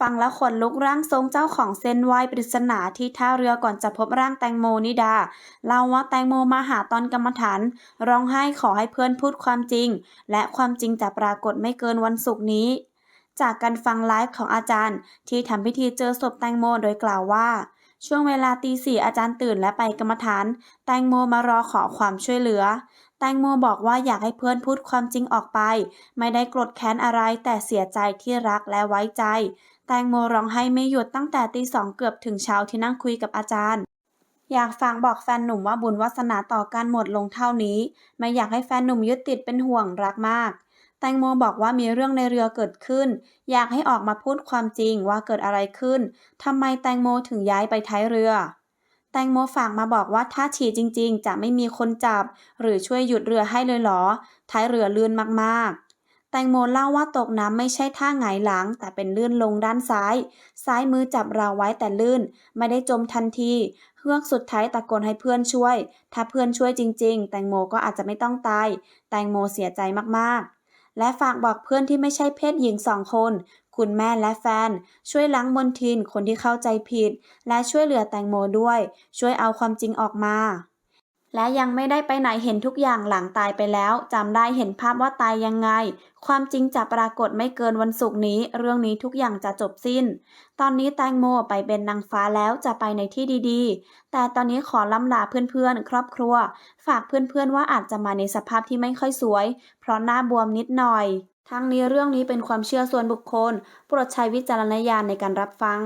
ฟังแล้วขนลุกร่างทรงเจ้าของเส้นไหวปริศนาที่ท่าเรือก่อนจะพบร่างแตงโมนิดาเล่าว่าแตงโมมาหาตอนกรรมฐาน ร้องไห้ขอให้เพื่อนพูดความจริง และความจริงจะปรากฏไม่เกินวันศุกร์นี้ จากการฟังไลฟ์ของอาจารย์ ที่ทำพิธีเจอศพแตงโมโดยกล่าวว่า ช่วงเวลาตีสี่อาจารย์ตื่นและไปกรรมฐาน แตงโมมารอขอความช่วยเหลือแตงโมบอกว่าอยากให้เพื่อนพูดความจริงออกไป ไม่ได้โกรธแค้นอะไรแต่เสียใจที่รักและไว้ใจ แตงโมร้องไห้ไม่หยุดตั้งแต่ตีสองเกือบถึงเช้าที่นั่งคุยกับอาจารย์ อยากฝากบอกแฟนหนุ่มว่าบุญวาสนาต่อกันหมดลงเท่านี้ ไม่อยากให้แฟนหนุ่มยึดติดเป็นห่วงรักมาก แตงโมบอกว่ามีเรื่องในเรือเกิดขึ้น อยากให้ออกมาพูดความจริงว่าเกิดอะไรขึ้นทำไมแตงโมถึงย้ายไปท้ายเรือ แตงโมฝากมาบอกว่าถ้าฉี่จริง ๆ จะไม่มีคนจับ หรือช่วยหยุดเรือให้เลยเหรอ ท้ายเรือลื่นมากๆ แตงโมเล่าว่าตกน้ำไม่ใช่ท่าหงายหลัง แต่เป็นลื่นลงด้านซ้าย ซ้ายมือจับราวไว้แต่ลื่น ไม่ได้จมทันทีเฮือกสุดท้ายตะโกนให้เพื่อนช่วย ถ้าเพื่อนช่วยจริง ๆ แตงโมก็อาจจะไม่ต้องตาย แตงโมเสียใจมากๆ และฝากบอกเพื่อนที่ไม่ใช่เพศหญิงสองคน คุณแม่และแฟน ช่วยล้างมนทินคนที่เข้าใจผิด และช่วยเหลือแตงโมด้วย ช่วยเอาความจริงออกมา และยังไม่ได้ไปไหนเห็นทุกอย่างหลังตายไปแล้วจำได้เห็นภาพว่าตายยังไง ความจริงจะปรากฏไม่เกินวันศุกร์นี้ เรื่องนี้ทุกอย่างจะจบสิ้น ตอนนี้แตงโมไปเป็นนางฟ้าแล้วจะไปในที่ดีๆ แต่ตอนนี้ขอล่ำลาเพื่อนๆ ครอบครัว ฝากเพื่อนๆว่าอาจจะมาในสภาพที่ไม่ค่อยสวย เพราะหน้าบวมนิดหน่อย ทั้งนี้เรื่องนี้เป็นความเชื่อส่วนบุคคล โปรดใช้วิจารณญาณในการรับฟัง